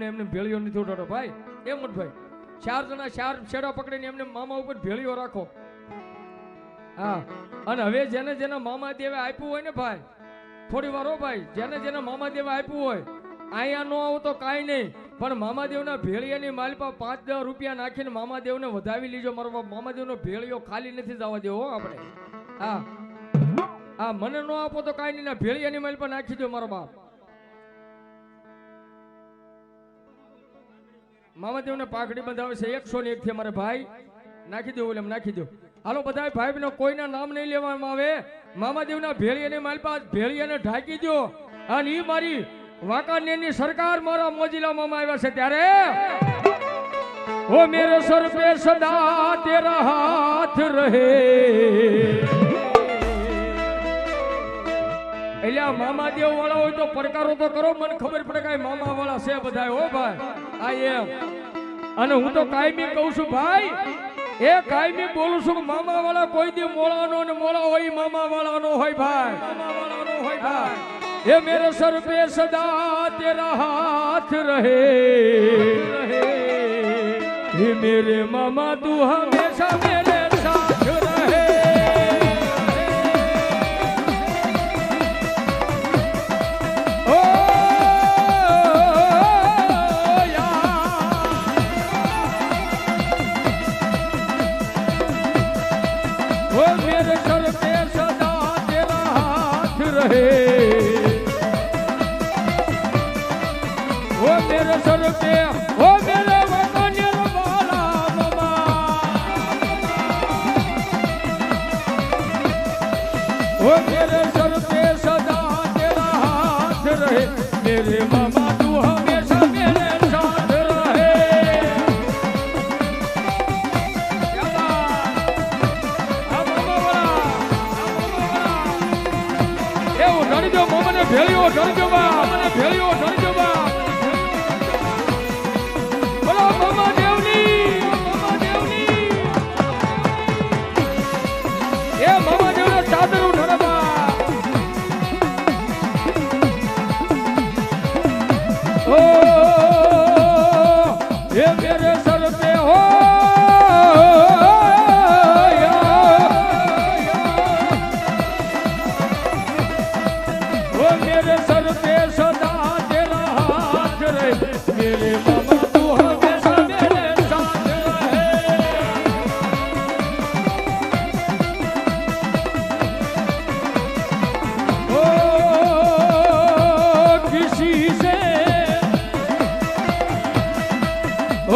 ને એમને ભેળીઓ નથી ઉડાડો. ભાઈ એમ જ ભાઈ ચાર જણા ચાર છેડા પકડીને એમને મામા ઉપર ભેળીઓ રાખો. હા, અને હવે જેને જેને મામા દેવે આપ્યું હોય ને ભાઈ, થોડી વાર ભાઈ, જેને જેને મામા દેવે આપ્યું હોય, અહીંયા ન આવો તો કાંઈ નહીં, પણ મામાદેવના ભેળિયાની માલપા પાંચ દસ રૂપિયા નાખીને મામાદેવને વધાવી લીજો. મારો મામાદેવનો ભેળિયો ખાલી નથી જવા દેવો આપણે. હા હા, મને ન આપો તો કાંઈ નહીં ભેળિયાની માલપા નાખી દો મારો બાપ. મામાદેવને પાઘડી બંધાવે છે, એકસો ને એક થી મારે ભાઈ. નાખી દો એમ, નાખી દો. હાલો બધા ભાઈ નો કોઈના નામ નહીં લેવામાં આવે. મામાદેવના ભેળિયાની માલપા ભેળીયાને ઢાંકી દો. અને એ મારી વાંકાનેરની સરકાર મારા મોજીલા મામા આવ્યા છે ત્યારે. ઓ મેરે સર પે સદા તેરા હાથ રહે. એટલે મામા દેવ વાળા હોય તો પડકારો તો કરો, મને ખબર પડે કે આ મામા વાળા છે બધા, હો ભાઈ. આ એમ. અને હું તો કાયમી કહું છું, ભાઈ, એ કાયમી બોલું છું મામા વાળા કોઈ દી મોળાનો ને મોળા હોય, મામા વાળાનો હોય ભાઈ. મામા વાળાનો હોય ભાઈ એ મેરે સર પે સદા તેરા હાથ રહે. હે મેરે મામા તું હંમેશા મેરે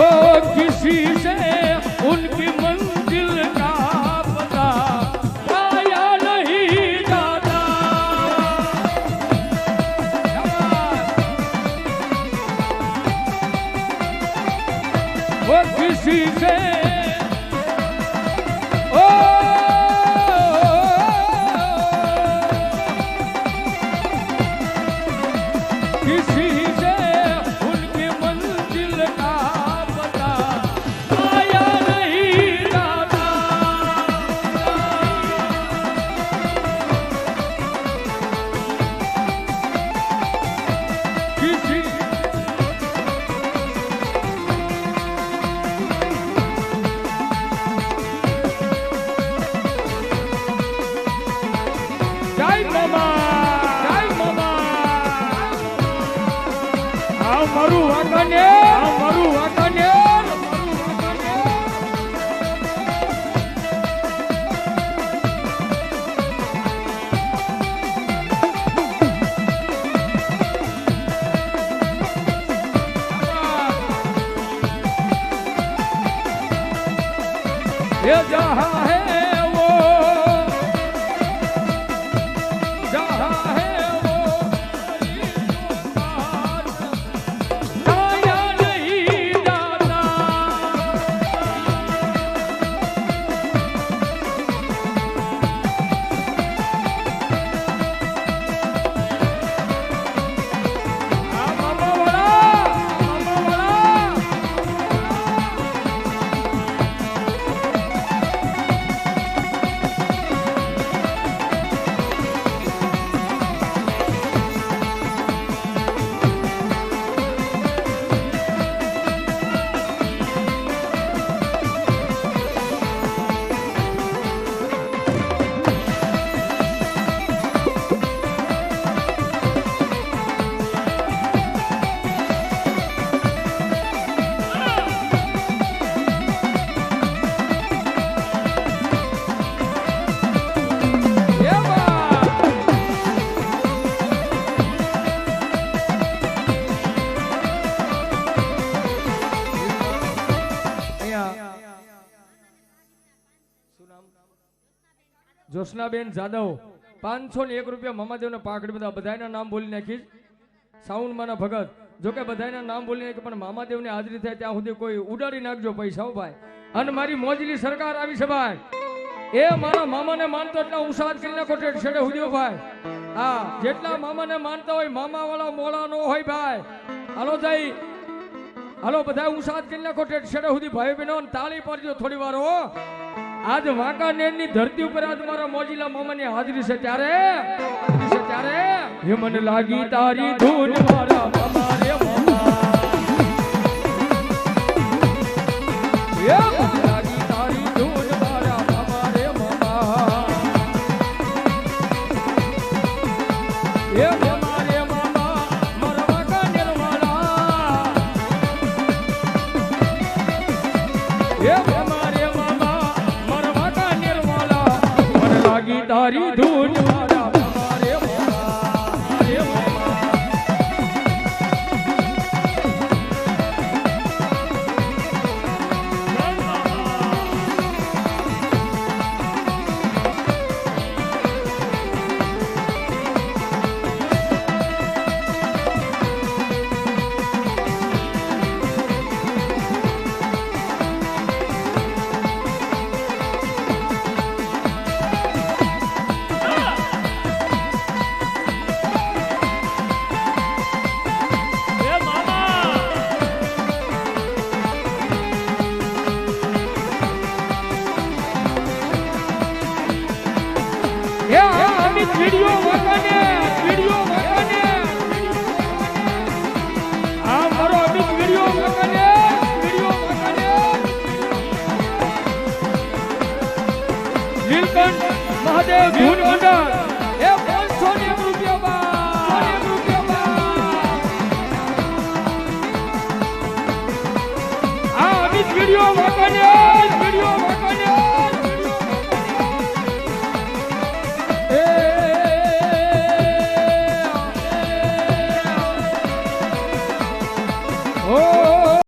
ओ किसी से उनकी मंजिल का पता पाया नहीं जाता वो किसी से ओ Eu já જોશનાબેન જાદવ, પાંચસો ને એક રૂપિયા મામાદેવને પાકડી બધા બધાના નામ બોલી નાખીશ. સાઉન્ડમાંના ભગત, જોકે બધાના નામ બોલી નાખી, પણ મામાદેવની હાજરી થાય ત્યાં સુધી કોઈ ઉડાડી નાખજો પૈસા ભાઈ. અને મારી મોજલી સરકાર આવી છે ભાઈ. એ મારા મામાને માનતો એટલા ઉસાદ કરી નાખો છેડે હુદ્યો ભાઈ. હા, જેટલા મામાને માનતા હોય મામા વાળા મોળા નો હોય, ભાઈ. હાલો જઈ હાલો બધા ઉસાદ કરી નાખો છેડે સુધી ભાઈ બહેનો તાળી પડજો થોડી વાર, હો. આજ વાંકાનેરની ધરતી ઉપર આજ મારા મોજીલા મામાની હાજરી છે ત્યારે. હાજરી છે ત્યારે હે મને લાગી તારી ધૂન મારા મામા. રે મામા હે તારી ધૂન નીલકંઠ મહાદેવ ધૂન મંડળ. એ 500 ને રૂપિયા બા એક રૂપિયા બા આ અમિત વિડિયો વિડિયો